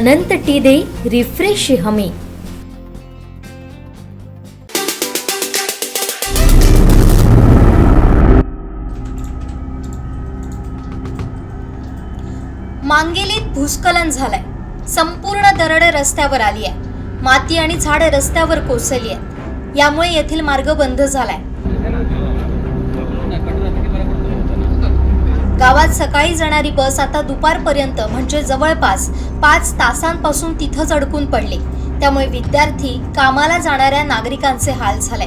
अनंत T दे refresh हमी. मांगेलीत भूस्खलन झालंय. संपूर्ण दरड रस्त्यावर आली आहे माती आणि झाड रस्त्यावर कोसळली आहेत यामुळे येथील मार्ग बंद झालाय. गावात सकाळी जाणारी बस आता दुपारपर्यंत म्हणजे जवळपास पाच तासांपासून तिथंच अडकून पडली. त्यामुळे विद्यार्थी कामाला जाणाऱ्या नागरिकांचे हाल झाले.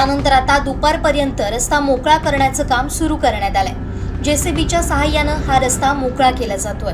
त्यानंतर आता दुपारपर्यंत रस्ता मोकळा करण्याचं काम सुरू करण्यात आलंय. जेसीबीच्या सहाय्यानं हा रस्ता मोकळा केला जातोय.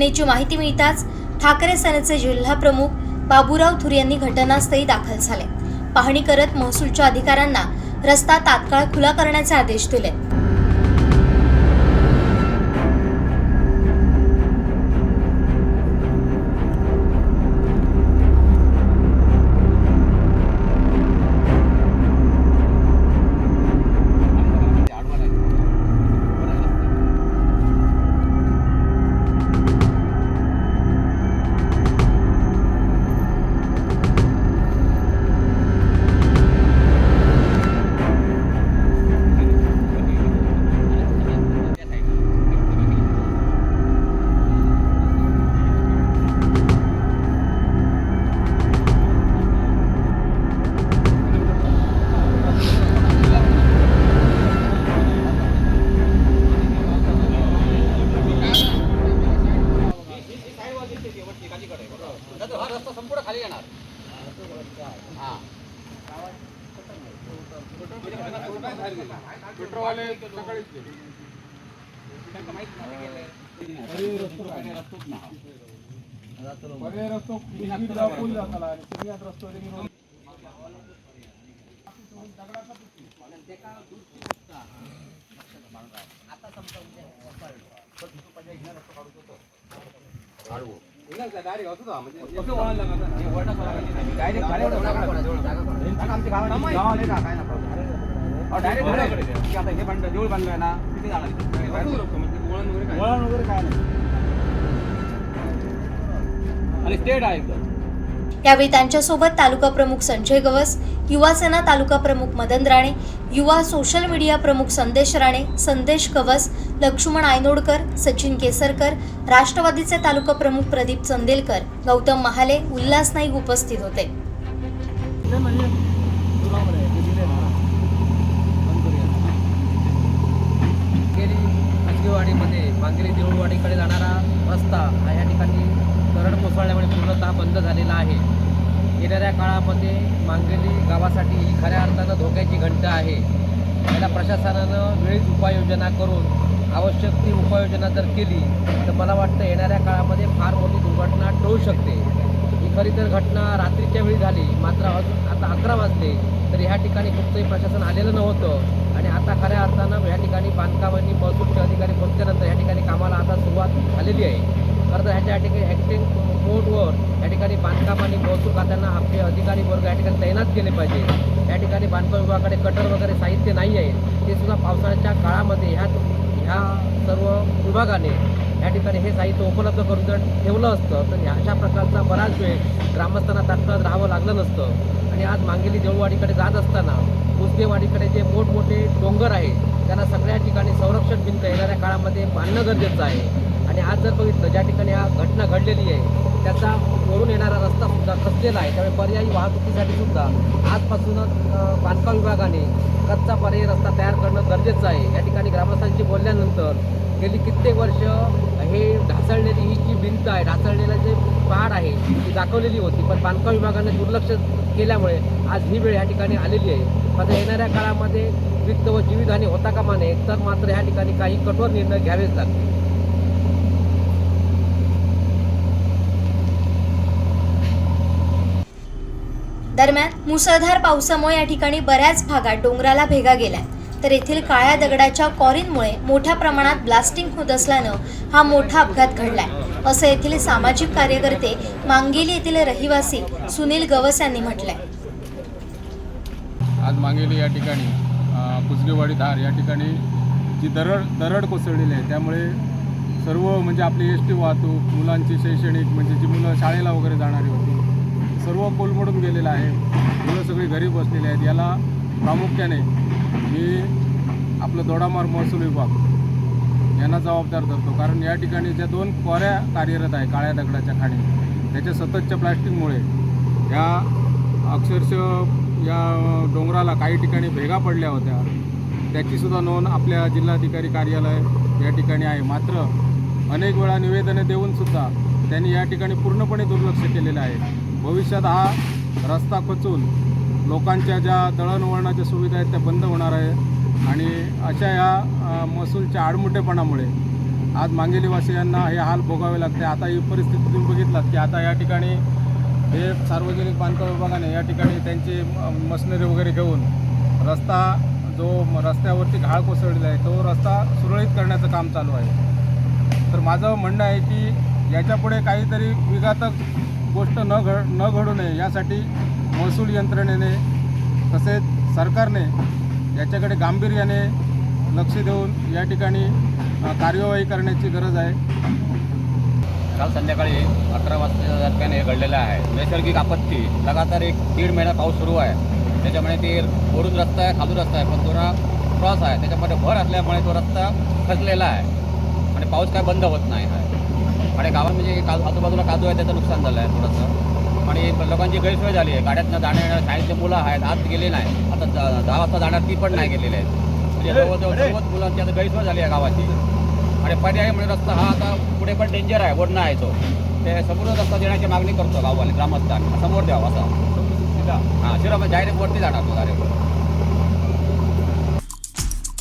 घटनेची माहिती मिळताच ठाकरे सेनेचे जिल्हा प्रमुख बाबूराव थुर यांनी घटनास्थळी दाखल झाले. पाहणी करत महसूलच्या अधिकाऱ्यांना रस्ता तात्काळ खुला करण्याचे आदेश दिले. हा पेट्रोलवाले सकाळीच गेले रस्तो दाखवून जाताला आणि सगळ्यात रस्तो रिंग डायरेक्ट होतो ना म्हणजे कसं वळण लागलं हे वळण लागलं. डायरेक्ट गाडीवर आमच्या गावात गावाला का काय ना डायरेक्ट आता हे बांधलं देऊळ बांधलं ना किती जाणार वळण वगैरे काय? वळण वगैरे काय नाही. आणि स्टेट आहे एकदम. यावेळी त्यांच्यासोबत तालुका प्रमुख संजय गवस युवासेना तालुका प्रमुख मदन राणे युवा सोशल मीडिया प्रमुख संदेश राणे संदेश कवस लक्ष्मण आयनोडकर सचिन केसरकर राष्ट्रवादीचे तालुका प्रमुख प्रदीप चंदेलकर गौतम महाले उल्हास नाईक उपस्थित होते. ते म्हणजे देऊळवाडीकडे जाणारा रस्ता हा या ठिकाणी दरड कोसळल्यामुळे पूर्णतः बंद झालेला आहे. येणाऱ्या काळामध्ये मांगेली गावासाठी ही खऱ्या अर्थानं धोक्याची घंटा आहे. याला प्रशासनानं वेळीच उपाययोजना करून आवश्यक ती उपाययोजना जर केली तर मला वाटतं येणाऱ्या काळामध्ये फार मोठी दुर्घटना टळू शकते. ही खरी तर घटना रात्रीच्या वेळी झाली मात्र अजून आता अकरा वाजले तर ह्या ठिकाणी कुठचंही प्रशासन आलेलं नव्हतं. आणि आता खऱ्या अर्थानं ह्या ठिकाणी बांधकामांनी महसूलचे अधिकारी पोहोचल्यानंतर ह्या ठिकाणी कामाला आता सुरुवात झालेली आहे. खरं तर ह्याच्या ठिकाणी ॲक्टिंग मोडवर या ठिकाणी बांधकाम आणि महसूल खात्यांना आपले अधिकारी वर्ग या ठिकाणी तैनात केले पाहिजे. या ठिकाणी बांधकाम विभागाकडे कटर वगैरे साहित्य नाही आहे. ते सुद्धा पावसाळ्याच्या काळामध्ये ह्या ह्या सर्व विभागाने या ठिकाणी हे साहित्य उपलब्ध करून जर ठेवलं असतं तर ह्या अशा प्रकारचा बराच वेळ ग्रामस्थांना तात्काळ राहावं लागलं नसतं. आणि आज मांगेली देऊळवाडीकडे जात असताना कुसदेवाडीकडे जे मोठमोठे डोंगर आहेत त्यांना सगळ्या ठिकाणी संरक्षण भिंत येणाऱ्या काळामध्ये बांधणं गरजेचं आहे. आणि आज जर बघितलं ज्या ठिकाणी हा घटना घडलेली आहे त्याचा वरून येणारा रस्ता सुद्धा खचलेला आहे. त्यामुळे पर्यायी वाहतुकीसाठी सुद्धा आजपासूनच बांधकाम विभागाने कच्चा पर्यायी रस्ता तयार करणं गरजेचं आहे. या ठिकाणी ग्रामस्थांशी बोलल्यानंतर गेली कित्येक वर्ष हे ढासळलेली ही जी भिंत आहे ढासळलेला जे पहाड आहे ती दाखवलेली होती. पण बांधकाम विभागाने दुर्लक्ष केल्यामुळे आज ही वेळ या ठिकाणी आलेली आहे. आता येणाऱ्या काळामध्ये वित्त व जीवितहानी होता कामा नये तर मात्र या ठिकाणी काही कठोर निर्णय घ्यावेच लागतील. दरम्यान मुसळधार पावसामुळे या ठिकाणी बऱ्याच भागात डोंगराला भेगा गेलाय. तर येथील काळ्या दगडाच्या कॉरीनमुळे मोठ्या प्रमाणात ब्लास्टिंग होत असल्यानं हा मोठा अपघात घडलाय. असं येथील सामाजिक कार्यकर्ते मांगेली येथील रहिवासी सुनील गवस यांनी म्हटलंय. आज मांगेली या ठिकाणी अ, कुसगेवाडी धार या ठिकाणी जी दरड दरड कोसळलेली आहे. त्यामुळे सर्व म्हणजे आपली एस टी वाहतूक मुलांची शैक्षणिक म्हणजे जी मुलं शाळेला वगैरे जाणारी होती सर्व कोलमडून गेलेलं आहे. मुलं सगळी घरी बसलेली आहेत. याला प्रामुख्याने मी आपलं दोडामार महसूल विभाग यांना जबाबदार धरतो. कारण या ठिकाणी ज्या दोन क्वाऱ्या कार्यरत आहे काळ्या दगडाच्या खाणी त्याच्या सततच्या प्लॅस्टिकमुळे या अक्षरशः या डोंगराला काही ठिकाणी भेगा पडल्या होत्या. त्याचीसुद्धा नोंद आपल्या जिल्हाधिकारी कार्यालय या ठिकाणी आहे. मात्र अनेक वेळा निवेदने देऊनसुद्धा त्यांनी या ठिकाणी पूर्णपणे दुर्लक्ष केलेलं आहे. भविष्यात हा रस्ता खचून लोकांच्या ज्या दळणवळणाच्या सुविधा आहेत त्या बंद होणार आहे. आणि अशा या महसूलच्या आडमुठेपणामुळे आज मांगेलीवासियांना हे हाल भोगावे लागते. आता ही परिस्थिती तुम्ही बघितलात की आता या ठिकाणी हे सार्वजनिक बांधकाम विभागाने या ठिकाणी त्यांची मशिनरी वगैरे घेऊन रस्ता जो म- रस्त्यावरती घाळ कोसळलेला आहे तो रस्ता सुरळीत करण्याचं काम चालू आहे. तर माझं म्हणणं आहे की याच्यापुढे काहीतरी विघातक गोष्ट न घड न घडू नये यासाठी महसूल यंत्रणेने तसेच सरकारने याच्याकडे गांभीर्याने लक्ष देऊन या ठिकाणी कार्यवाही करण्याची गरज आहे. काल संध्याकाळी अकरा वाजता दरम्यान हे घडलेलं आहे नैसर्गिक आपत्ती लगातार एक दीड महिना पाऊस सुरू आहे. त्याच्यामुळे ते वरून रस्ता आहे खालून रस्ता आहे पण थोडा क्रॉस आहे. त्याच्यामध्ये भर असल्यामुळे तो रस्ता खचलेला आहे. आणि पाऊस काय बंद होत नाही आहे आणि गावात म्हणजे का आजूबाजूला काजू आहे त्याचं नुकसान झालं आहे थोडंसं. आणि लोकांची गैरसोय झाली आहे. गाड्यातनं जाण्या येण्या शाळेतले मुलं आहेत आत गेले नाही. आता दहा वाजता जाणार ती पण नाही गेलेली आहेत. म्हणजे जवळजवळ सर्वच मुलांची आता गैरसोय झाली आहे गावाची. आणि पर्यायी म्हणजे रस्ता हा आता पुढे पण डेंजर आहे वडणं आहे तो. ते समोर रस्ता देण्याची मागणी करतो गाववाले ग्रामस्थांना. समोर द्यावा असा. हां शिरा डायरेक्ट वरती जाणार तो डायरेक्ट